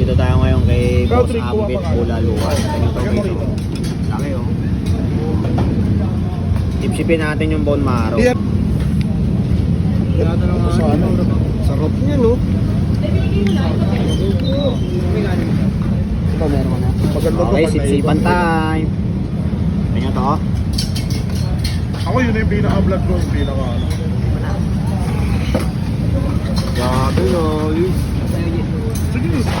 Dito tayo ngayon kay Boss drink ko, Ambit apakal. Bulaluan. Tingnan to Lagyan mo guys. rito. oh. Laki oh. Sipsipin natin yung bone marrow. Yan. Sa ano? Sarap niya, no? Ito meron na. Okay, sipsipan time. Tingnan to oh. Ako yun yung pinaka-vlog ko, yung pinaka ano. Grabe no. Sige.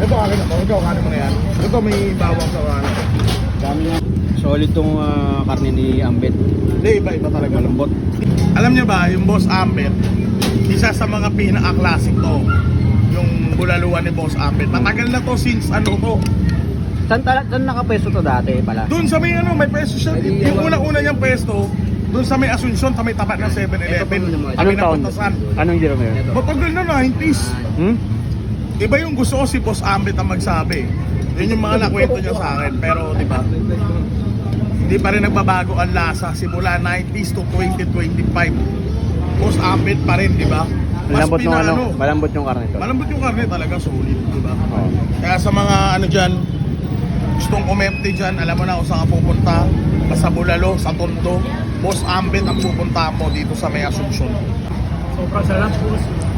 Ito akin ako. Ikaw, kanin mo na yan. Ito may bawang sa kanin. Dami nga. Solid tong ah, karne ni Ambit. Hindi, iba-iba talaga. Malambot. Alam niyo ba, yung Boss Ambet, isa sa mga pinaka-classic to. Yung bulaluan ni Boss Ambet. Matagal na to since ano to. Saan, tala, saan nakapwesto to dati pala? Doon sa may ano, may pwesto siya. Yung una-una niyang pwesto, doon sa may Asuncion, sa may tapat ng 7-Eleven. Kami napuntasan. Anong year mo yun? Matagal na 90s. Hmm? Iba yung gusto ko si Boss Ambit ang magsabi. Yun yung mga nakwento niya sa akin. Pero, di ba? Hindi pa rin nagbabago ang lasa simula 90s to 2025. Boss Ambit pa rin, di ba? Mas Malambot yung ano, malambot yung karne to. Malambot yung karne talaga, solid, di ba? Oo. Kaya sa mga ano dyan, gustong umempty dyan, alam mo na kung saan ka pupunta. Sa Bulalo, sa Tondo. Boss Ambit ang pupunta mo dito sa May Asuncion. Sobrang sarap boss.